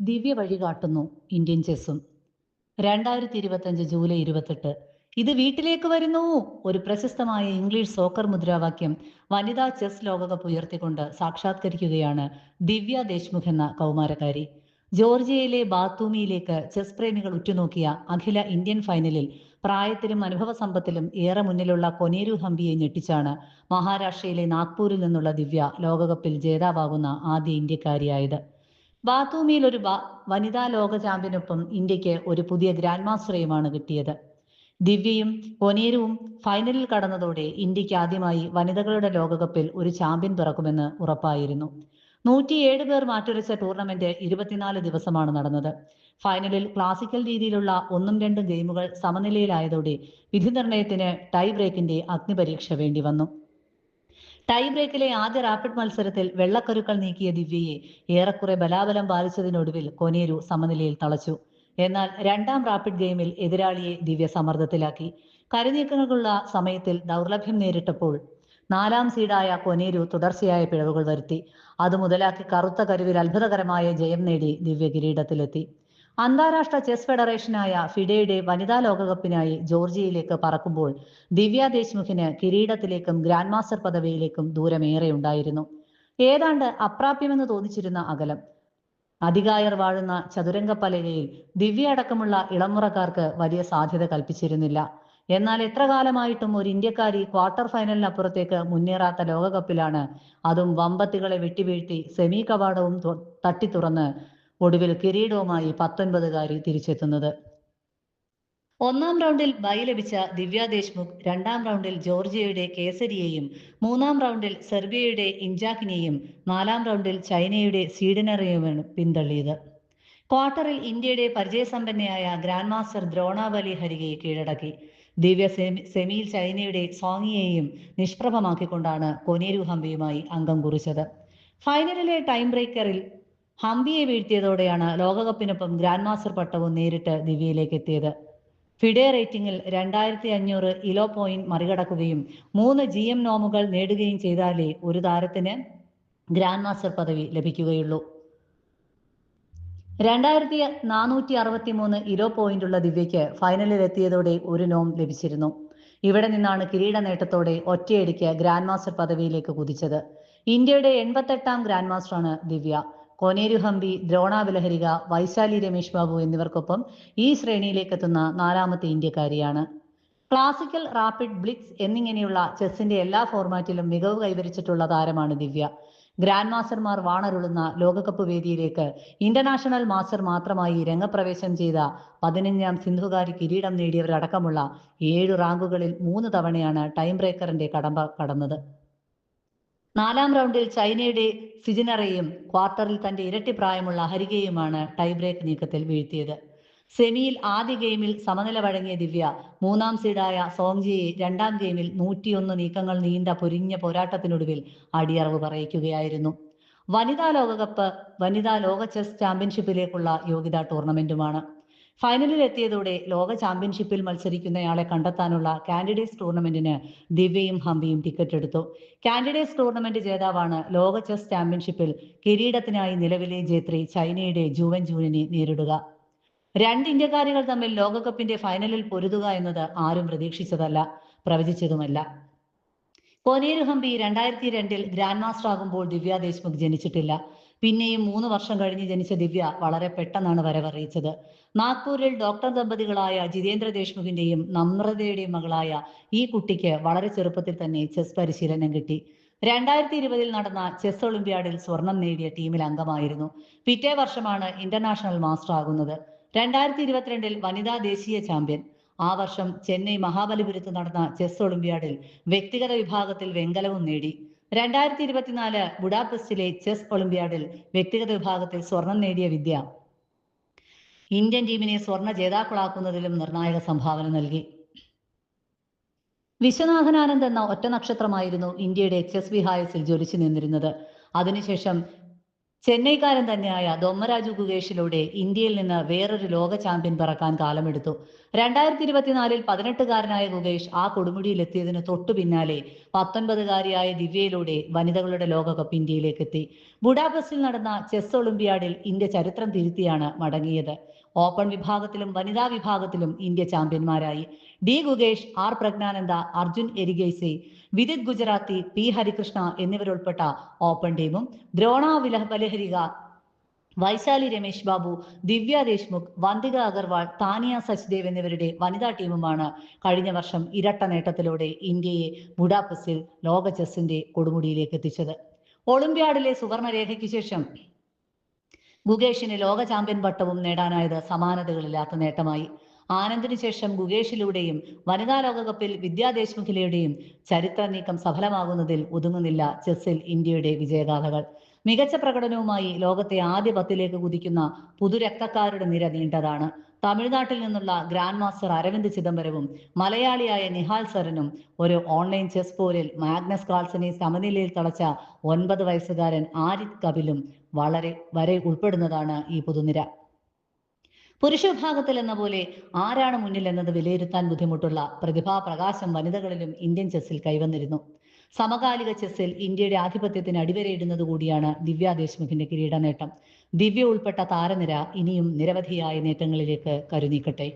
ദിവ്യ വഴി കാട്ടുന്നു ഇന്ത്യൻ ചെസ്സും. രണ്ടായിരത്തി ഇരുപത്തഞ്ച് ജൂലൈ ഇരുപത്തെട്ട്. ഇത് വീട്ടിലേക്ക് വരുന്നു. ഒരു പ്രശസ്തമായ ഇംഗ്ലീഷ് സോക്കർ മുദ്രാവാക്യം വനിതാ ചെസ് ലോകകപ്പ് ഉയർത്തിക്കൊണ്ട് സാക്ഷാത്കരിക്കുകയാണ് ദിവ്യ ദേശ്മുഖ് എന്ന കൗമാരക്കാരി. ജോർജിയയിലെ ബാത്തൂമിയിലേക്ക് ചെസ് പ്രേമികൾ ഉറ്റുനോക്കിയ അഖില ഇന്ത്യൻ ഫൈനലിൽ പ്രായത്തിലും അനുഭവ സമ്പത്തിലും ഏറെ മുന്നിലുള്ള കൊനേരു ഹംപിയെ ഞെട്ടിച്ചാണ് മഹാരാഷ്ട്രയിലെ നാഗ്പൂരിൽ നിന്നുള്ള ദിവ്യ ലോകകപ്പിൽ ജേതാവാകുന്ന ആദ്യ ഇന്ത്യക്കാരിയായത്. ബാത്തൂമിയിൽ ഒരു വനിതാ ലോക ചാമ്പ്യനൊപ്പം ഇന്ത്യയ്ക്ക് ഒരു പുതിയ ഗ്രാൻഡ് മാസ്റ്ററേയുമാണ് കിട്ടിയത്. ദിവ്യയും കൊനേരുവും ഫൈനലിൽ കടന്നതോടെ ഇന്ത്യയ്ക്ക് ആദ്യമായി വനിതകളുടെ ലോകകപ്പിൽ ഒരു ചാമ്പ്യൻ പിറക്കുമെന്ന് ഉറപ്പായിരുന്നു. നൂറ്റിയേഴ് പേർ മാറ്റുരച്ച ടൂർണമെന്റ് ഇരുപത്തിനാല് ദിവസമാണ് നടന്നത്. ഫൈനലിൽ ക്ലാസിക്കൽ രീതിയിലുള്ള ഒന്നും രണ്ടും ഗെയിമുകൾ സമനിലയിലായതോടെ വിധി നിർണയത്തിന് ടൈ ബ്രേക്കിന്റെ അഗ്നിപരീക്ഷ വേണ്ടി വന്നു. ടൈ ബ്രേക്കിലെ ആദ്യ റാപ്പിഡ് മത്സരത്തിൽ വെള്ളക്കരുക്കൾ നീക്കിയ ദിവ്യയെ ഏറെക്കുറെ ബലാബലം പാലിച്ചതിനൊടുവിൽ കൊനേരു സമനിലയിൽ തളച്ചു. എന്നാൽ രണ്ടാം റാപ്പിഡ് ഗെയിമിൽ എതിരാളിയെ ദിവ്യ സമ്മർദ്ദത്തിലാക്കി. കരുനീക്കങ്ങൾക്കുള്ള സമയത്തിൽ ദൗർലഭ്യം നേരിട്ടപ്പോൾ നാലാം സീഡായ കൊനേരു തുടർച്ചയായ പിഴവുകൾ വരുത്തി. അത് മുതലാക്കി കറുത്ത കരുവിൽ അത്ഭുതകരമായ ജയം നേടി ദിവ്യ കിരീടത്തിലെത്തി. അന്താരാഷ്ട്ര ചെസ് ഫെഡറേഷനായ ഫിഡയുടെ വനിതാ ലോകകപ്പിനായി ജോർജിയയിലേക്ക് പറക്കുമ്പോൾ ദിവ്യ ദേശ്മുഖിന് കിരീടത്തിലേക്കും ഗ്രാൻഡ് മാസ്റ്റർ പദവിയിലേക്കും ദൂരമേറെ ഉണ്ടായിരുന്നു. ഏതാണ്ട് അപ്രാപ്യമെന്ന് തോന്നിച്ചിരുന്ന അകലം. അധികായർ വാഴുന്ന ചതുരംഗപ്പലകയിൽ ദിവ്യ അടക്കമുള്ള ഇളമുറക്കാർക്ക് വലിയ സാധ്യത കൽപ്പിച്ചിരുന്നില്ല. എന്നാൽ എത്ര കാലമായിട്ടും ഒരു ഇന്ത്യക്കാരി ക്വാർട്ടർ ഫൈനലിനപ്പുറത്തേക്ക് മുന്നേറാത്ത ലോകകപ്പിലാണ് അതും വമ്പത്തികളെ വെട്ടിവീഴ്ത്തി സെമി കവാടവും തട്ടി തട്ടിത്തുറന്ന് ഒടുവിൽ കിരീടവുമായി പത്തൊൻപതുകാരി തിരിച്ചെത്തുന്നത്. ഒന്നാം റൗണ്ടിൽ ബൈ ലഭിച്ച ദിവ്യ ദേശ്മുഖ് രണ്ടാം റൗണ്ടിൽ ജോർജിയയുടെ കേസരിയെയും മൂന്നാം റൗണ്ടിൽ സെർബിയയുടെ ഇഞ്ചാക്കിനെയും നാലാം റൗണ്ടിൽ ചൈനയുടെ സ്വീഡനറെയുമാണ് പിന്തള്ളിയത്. ക്വാർട്ടറിൽ ഇന്ത്യയുടെ പരിചയസമ്പന്നയായ ഗ്രാൻഡ് മാസ്റ്റർ ദ്രോണാബലി ഹരികയെ കീഴടക്കി. ദിവ്യ സെമി സെമിയിൽ ചൈനയുടെ സോങ്ങിയെയും നിഷ്പ്രഭമാക്കിക്കൊണ്ടാണ് കൊനേരു ഹംപിയുമായി അംഗം കുറിച്ചത്. ഫൈനലിലെ ടൈം ബ്രേക്കറിൽ ഹംപിയെ വീഴ്ത്തിയതോടെയാണ് ലോകകപ്പിനൊപ്പം ഗ്രാൻഡ് മാസ്റ്റർ പട്ടവും നേരിട്ട് ദിവ്യയിലേക്ക് എത്തിയത് ഫിഡെ റേറ്റിംഗിൽ രണ്ടായിരത്തി അഞ്ഞൂറ് ഇലോ പോയിന്റ് മറികടക്കുകയും മൂന്ന് ജി എം നോമുകൾ നേടുകയും ചെയ്താലേ ഒരു താരത്തിന് ഗ്രാൻഡ് മാസ്റ്റർ പദവി ലഭിക്കുകയുള്ളൂ. രണ്ടായിരത്തി നാനൂറ്റി അറുപത്തി മൂന്ന് ഇലോ പോയിന്റുള്ള ദിവ്യയ്ക്ക് ഫൈനലിൽ എത്തിയതോടെ ഒരു നോം ലഭിച്ചിരുന്നു. ഇവിടെ നിന്നാണ് കിരീട നേട്ടത്തോടെ ഒറ്റയടിക്ക് ഗ്രാൻഡ് മാസ്റ്റർ പദവിയിലേക്ക് കുതിച്ചത്. ഇന്ത്യയുടെ എൺപത്തെട്ടാം ഗ്രാൻഡ് മാസ്റ്ററാണ് ദിവ്യ. കോനേരു ഹംപി ദ്രോണ വിലഹരിക വൈശാലി രമേശ് ബാബു എന്നിവർക്കൊപ്പം ഈ ശ്രേണിയിലേക്ക് എത്തുന്ന നാലാമത്തെ ഇന്ത്യക്കാരിയാണ്. ക്ലാസിക്കൽ റാപ്പിഡ് ബ്ലിറ്റ്സ് എന്നിങ്ങനെയുള്ള ചെസ്സിന്റെ എല്ലാ ഫോർമാറ്റിലും മികവ് കൈവരിച്ചിട്ടുള്ള താരമാണ് ദിവ്യ. ഗ്രാൻഡ് മാസ്റ്റർമാർ വാണരുളുന്ന ലോകകപ്പ് വേദിയിലേക്ക് ഇന്റർനാഷണൽ മാസ്റ്റർ മാത്രമായി രംഗപ്രവേശം ചെയ്ത പതിനഞ്ചാം സിന്ധുകാരി കിരീടം നേടിയവരടക്കമുള്ള ഏഴു റാങ്കുകളിൽ മൂന്ന് തവണയാണ് ടൈം ബ്രേക്കറിന്റെ കടമ്പ കടന്നത്. നാലാം റൗണ്ടിൽ ചൈനയുടെ സിജിനറയും ക്വാർട്ടറിൽ തന്റെ ഇരട്ടി പ്രായമുള്ള ഹരികയുമാണ് ടൈ ബ്രേക്ക് നീക്കത്തിൽ വീഴ്ത്തിയത്. സെമിയിൽ ആദ്യ ഗെയിമിൽ സമനില വഴങ്ങിയ ദിവ്യ മൂന്നാം സീഡായ സോങ്ജിയെ രണ്ടാം ഗെയിമിൽ നൂറ്റിയൊന്ന് നീക്കങ്ങൾ നീണ്ട പൊരിഞ്ഞ പോരാട്ടത്തിനൊടുവിൽ അടിയറവ് പറയിക്കുകയായിരുന്നു. വനിതാ ലോകകപ്പ് വനിതാ ലോക ചെസ് ചാമ്പ്യൻഷിപ്പിലേക്കുള്ള യോഗ്യതാ ടൂർണമെന്റുമാണ് ഫൈനലിൽ എത്തിയതോടെ ലോക ചാമ്പ്യൻഷിപ്പിൽ മത്സരിക്കുന്നയാളെ കണ്ടെത്താനുള്ള കാൻഡിഡേറ്റ്സ് ടൂർണമെന്റിന് ദിവ്യയും ഹംപിയും ടിക്കറ്റ് എടുത്തു. കാൻഡിഡേറ്റ്സ് ടൂർണമെന്റ് ജേതാവാണ് ലോക ചെസ് ചാമ്പ്യൻഷിപ്പിൽ കിരീടത്തിനായി നിലവിലെ ജേത്രി ചൈനയുടെ ജൂവൻ ജൂനിനെ നേരിടുക. രണ്ട് ഇന്ത്യക്കാരികൾ തമ്മിൽ ലോകകപ്പിന്റെ ഫൈനലിൽ പൊരുതുക എന്നത് ആരും പ്രതീക്ഷിച്ചതല്ല പ്രവചിച്ചതുമല്ല. കോനേരു ഹംപി രണ്ടായിരത്തി രണ്ടിൽ ഗ്രാൻഡ് മാസ്റ്റർ ആകുമ്പോൾ ദിവ്യ ദേശ്മുഖ് ജനിച്ചിട്ടില്ല. പിന്നെയും മൂന്ന് വർഷം കഴിഞ്ഞ് ജനിച്ച ദിവ്യ വളരെ പെട്ടെന്നാണ് വരവറിയിച്ചത്. നാഗ്പൂരിൽ ഡോക്ടർ ദമ്പതികളായ ജിതേന്ദ്ര ദേശ്മുഖിന്റെയും നമ്രതയുടെയും മകളായ ഈ കുട്ടിക്ക് വളരെ ചെറുപ്പത്തിൽ തന്നെ ചെസ് പരിശീലനം കിട്ടി. രണ്ടായിരത്തി ഇരുപതിൽ നടന്ന ചെസ് ഒളിമ്പ്യാഡിൽ സ്വർണം നേടിയ ടീമിൽ അംഗമായിരുന്നു. പിറ്റേ വർഷമാണ് ഇന്റർനാഷണൽ മാസ്റ്റർ ആകുന്നത്. രണ്ടായിരത്തി ഇരുപത്തിരണ്ടിൽ വനിതാ ദേശീയ ചാമ്പ്യൻ ആ വർഷം ചെന്നൈ മഹാബലിപുരത്ത് നടന്ന ചെസ് ഒളിമ്പ്യാഡിൽ വ്യക്തിഗത വിഭാഗത്തിൽ വെങ്കലവും നേടി. രണ്ടായിരത്തി ഇരുപത്തിനാല് ബുഡാപെസ്റ്റിലെ ചെസ് ഒളിമ്പ്യാഡിൽ വ്യക്തിഗത വിഭാഗത്തിൽ സ്വർണം നേടിയ വിദ്യ. ഇന്ത്യൻ ടീമിനെ സ്വർണ ജേതാക്കളാക്കുന്നതിലും നിർണായക സംഭാവന നൽകി. വിശ്വനാഥനാനന്ദ് എന്ന ഒറ്റ നക്ഷത്രമായിരുന്നു ഇന്ത്യയുടെ ചെസ് വിഹായസിൽ ജ്വലിച്ചു നിന്നിരുന്നത്. അതിനുശേഷം ചെന്നൈക്കാരൻ തന്നെയായ ദൊമ്മരാജു ഗുകേഷിലൂടെ ഇന്ത്യയിൽ നിന്ന് വേറൊരു ലോക ചാമ്പ്യൻ പിറക്കാൻ കാലമെടുത്തു. രണ്ടായിരത്തി ഇരുപത്തിനാലിൽ പതിനെട്ടുകാരനായ ഗുകേഷ് ആ കൊടുമുടിയിൽ എത്തിയതിന് തൊട്ടു പിന്നാലെ പത്തൊൻപതുകാരിയായ ദിവ്യയിലൂടെ വനിതകളുടെ ലോകകപ്പ് ഇന്ത്യയിലേക്ക് എത്തി ബുഡാപസ്റ്റിൽ നടന്ന ചെസ് ഒളിമ്പ്യാഡിൽ ഇന്ത്യ ചരിത്രം തിരുത്തിയാണ് മടങ്ങിയത്. ഓപ്പൺ വിഭാഗത്തിലും വനിതാ വിഭാഗത്തിലും India ചാമ്പ്യന്മാരായി. D Gukesh R Praggnanandhaa Arjun Erigaisi Vidit Gujrathi P Harikrishna എന്നിവരുൾപ്പെട്ട open ടീമും ദ്രോണ വിലഹ വൈശാലി രമേശ് ബാബു ദിവ്യ ദേശ്മുഖ് വന്തിക അഗർവാൾ താനിയ സച്ദേവ് എന്നിവരുടെ വനിതാ ടീമുമാണ് കഴിഞ്ഞ വർഷം ഇരട്ട നേട്ടത്തിലൂടെ ഇന്ത്യയെ ബുഡാപെസ്റ്റിൽ ലോക ചെസ്സിന്റെ കൊടുമുടിയിലേക്ക് എത്തിച്ചത്. ഒളിമ്പ്യാഡിലെ സുവർണരേഖയ്ക്ക് ശേഷം ഗുകേഷിന് ലോക ചാമ്പ്യൻ പട്ടവും നേടാനായത് സമാനതകളില്ലാത്ത നേട്ടമായി. ആനന്ദിനു ശേഷം ഗുകേഷിലൂടെയും വനിതാ ലോകകപ്പിൽ വിദ്യാ ദേശ്മുഖിലയുടെയും ചരിത്ര നീക്കം സഫലമാകുന്നതിൽ ഒതുങ്ങുന്നില്ല ചെസ്സിൽ ഇന്ത്യയുടെ വിജയഗാഥകൾ. മികച്ച പ്രകടനവുമായി ലോകത്തെ ആദ്യ പത്തിലേക്ക് കുതിക്കുന്ന പുതുരക്തക്കാരുടെ നിര നീണ്ടതാണ്. തമിഴ്നാട്ടിൽ നിന്നുള്ള ഗ്രാൻഡ് മാസ്റ്റർ അരവിന്ദ് ചിദംബരവും മലയാളിയായ നിഹാൽ സരനും ഒരു ഓൺലൈൻ ചെസ് പോരിൽ മാഗ്നസ് കാൾസനെ സമനിലയിൽ തളച്ച ഒൻപത് വയസ്സുകാരൻ ആരിത് കപിലും വളരെ വരെ ഉൾപ്പെടുന്നതാണ് ഈ പുതുനിര. പുരുഷ വിഭാഗത്തിൽ എന്ന പോലെ ആരാണ് മുന്നിൽ എന്നത് വിലയിരുത്താൻ ബുദ്ധിമുട്ടുള്ള പ്രതിഭാ പ്രകാശം വനിതകളിലും ഇന്ത്യൻ ചെസ്സിൽ കൈവന്നിരുന്നു. സമകാലിക ചെസ്സിൽ ഇന്ത്യയുടെ ആധിപത്യത്തിന് അടിവരയിടുന്നത് കൂടിയാണ് ദിവ്യ ദേശ്മുഖിന്റെ കിരീട നേട്ടം ദിവ്യ ഉൾപ്പെട്ട താരനിര ഇനിയും നിരവധിയായ നേട്ടങ്ങളിലേക്ക് കരുനീക്കട്ടെ.